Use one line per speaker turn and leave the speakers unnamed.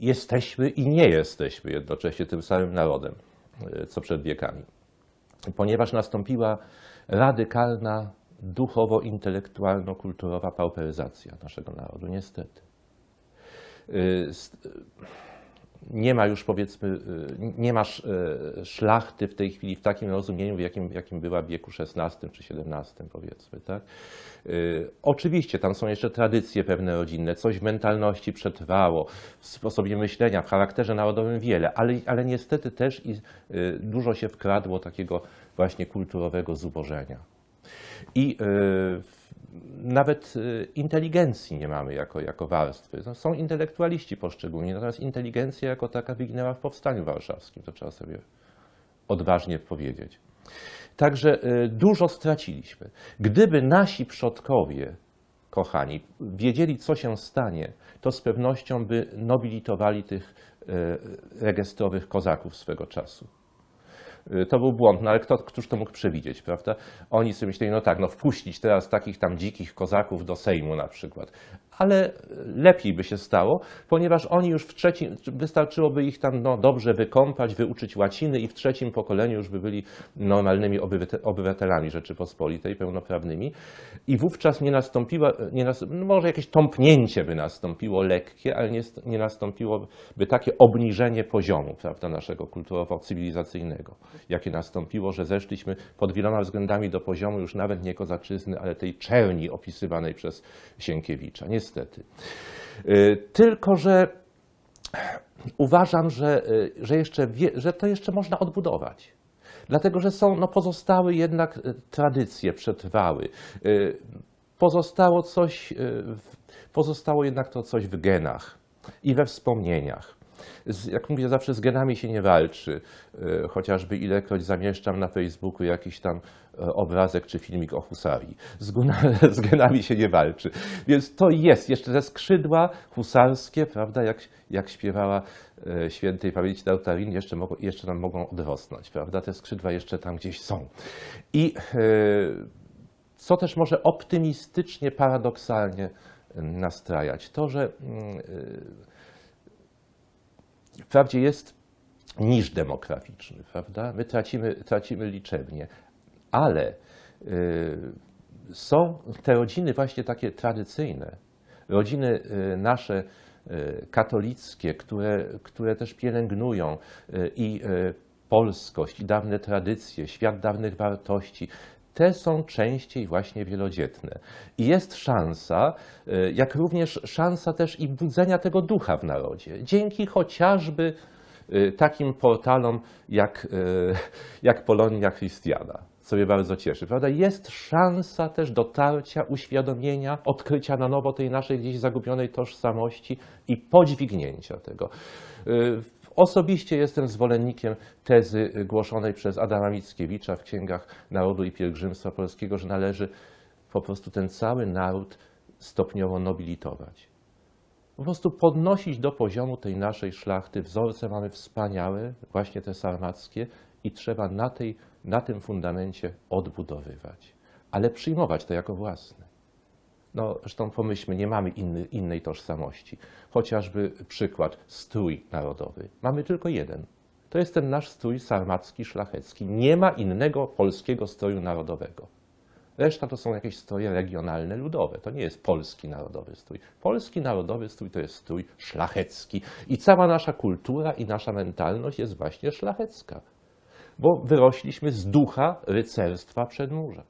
jesteśmy i nie jesteśmy jednocześnie tym samym narodem, e, co przed wiekami. Ponieważ nastąpiła radykalna, duchowo-intelektualno-kulturowa pauperyzacja naszego narodu, niestety. Y, Nie ma już powiedzmy, y, nie ma e, szlachty w tej chwili w takim rozumieniu, w jakim, jakim była w wieku XVI czy XVII powiedzmy, tak? Y, Oczywiście tam są jeszcze tradycje pewne rodzinne, coś w mentalności przetrwało, w sposobie myślenia, w charakterze narodowym wiele, ale, ale niestety też i y, dużo się wkradło takiego właśnie kulturowego zubożenia. I y, w- nawet y, inteligencji nie mamy jako, jako warstwy. No, są intelektualiści poszczególni, natomiast inteligencja jako taka wyginęła w Powstaniu Warszawskim, to trzeba sobie odważnie powiedzieć. Także y, dużo straciliśmy. Gdyby nasi przodkowie, kochani, wiedzieli, co się stanie, to z pewnością by nobilitowali tych y, rejestrowych kozaków swego czasu. Y, To był błąd, no ale kto, któż to mógł przewidzieć, prawda? Oni sobie myśleli, no tak, no wpuścić teraz takich tam dzikich kozaków do Sejmu na przykład. Ale lepiej by się stało, ponieważ oni już w trzecim, wystarczyłoby ich tam no, dobrze wykąpać, wyuczyć łaciny i w trzecim pokoleniu już by byli normalnymi obywate- obywatelami Rzeczypospolitej, pełnoprawnymi. I wówczas nie nastąpiła, nie nas, no może jakieś tąpnięcie by nastąpiło lekkie, ale nie, nie nastąpiłoby takie obniżenie poziomu prawda, naszego kulturowo-cywilizacyjnego, jakie nastąpiło, że zeszliśmy pod wieloma względami do poziomu już nawet nie kozaczyzny, ale tej czerni opisywanej przez Sienkiewicza. Niestety. Y, Tylko, że uważam, że, y, że, jeszcze że to jeszcze można odbudować. Dlatego, że są, no pozostały jednak y, tradycje, przetrwały. Pozostało coś, pozostało jednak to coś w genach i we wspomnieniach. Z, jak mówię, zawsze z genami się nie walczy. Y, Chociażby ilekroć zamieszczam na Facebooku jakiś tam e, obrazek czy filmik o husarii. Z, z genami się nie walczy. Więc to jest jeszcze te skrzydła husarskie, prawda, jak, jak śpiewała e, świętej pamięci Dautarin, jeszcze, jeszcze nam mogą odrosnąć, prawda? Te skrzydła jeszcze tam gdzieś są. I e, co też może optymistycznie, paradoksalnie nastrajać, to, że mm, wprawdzie jest niż demograficzny, prawda? My tracimy, tracimy liczebnie, ale y, są te rodziny właśnie takie tradycyjne, rodziny y, nasze y, katolickie, które, które też pielęgnują i polskość, i dawne tradycje, świat dawnych wartości, te są częściej właśnie wielodzietne. I jest szansa, y, jak również szansa też i budzenia tego ducha w narodzie. Dzięki chociażby y, takim portalom jak, y, jak Polonia Christiana, co mnie bardzo cieszy, prawda? Jest szansa też dotarcia, uświadomienia, odkrycia na nowo tej naszej gdzieś zagubionej tożsamości i podźwignięcia tego. Osobiście jestem zwolennikiem tezy głoszonej przez Adama Mickiewicza w Księgach Narodu i Pielgrzymstwa Polskiego, że należy po prostu ten cały naród stopniowo nobilitować po prostu podnosić do poziomu tej naszej szlachty. Wzorce mamy wspaniałe, właśnie te sarmackie i trzeba na, tej, na tym fundamencie odbudowywać, ale przyjmować to jako własne. No, zresztą pomyślmy, nie mamy inny, innej tożsamości. Chociażby przykład, strój narodowy. Mamy tylko jeden. To jest ten nasz strój sarmacki, szlachecki. Nie ma innego polskiego stroju narodowego. Reszta to są jakieś stroje regionalne, ludowe. To nie jest polski narodowy strój. Polski narodowy strój to jest strój szlachecki. I cała nasza kultura i nasza mentalność jest właśnie szlachecka. Bo wyrośliśmy z ducha rycerstwa przedmurza.